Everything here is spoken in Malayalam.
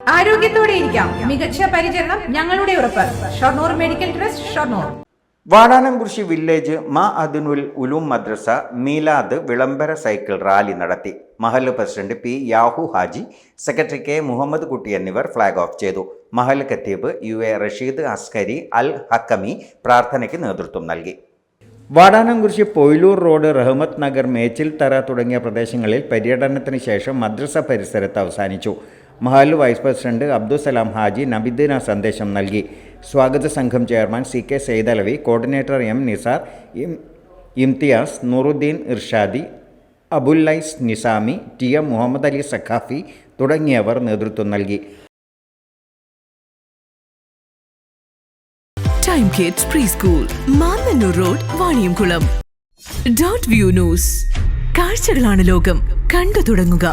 ആരോഗ്യത്തോടെ ഇരിക്കാം. മികച്ച പരിചരണം ഞങ്ങളുടെ ഉറപ്പ്. Shoranur medical trust Shoranur. Vadanamkurissi village Ma Adinul Uloom മദ്രസ മീലാദ് വിളംബര സൈക്കിൾ റാലി നടത്തി. Mahal president P Yahu Haji secretary K Muhammad Kutty എന്നിവർ ഫ്ളാഗ് ഓഫ് ചെയ്തു. മഹൽ ഖത്തീബ് യു എ റഷീദ് അസ്കരി അൽ ഹക്കമി പ്രാർത്ഥനയ്ക്ക് നേതൃത്വം നൽകി. വാടാനംകുറിശി പൊയിലൂർ റോഡ് റഹ്മത്ത് നഗർ മേച്ചിൽത്തറ തുടങ്ങിയ പ്രദേശങ്ങളിൽ പര്യടനത്തിന് ശേഷം മദ്രസ പരിസരത്ത് അവസാനിച്ചു. മഹൽ വൈസ് പ്രസിഡന്റ് അബ്ദുസലാം ഹാജി നബിദിന സന്ദേശം നൽകി. സ്വാഗത സംഘം chairman C K Saidalavi coordinator M Nisar ഇം ഇംതിയാസ് നൂറുദ്ദീൻ ഇർഷാദി അബുല്ലൈസ് നിസാമി ടി എം മുഹമ്മദ് അലി സഖാഫി തുടങ്ങിയവർ നേതൃത്വം നൽകി. Time kids pre school Mannannur road Vaniyamkulam dot view news കാഴ്ചകളാണ് ലോകം. കണ്ടു തുടങ്ങുക.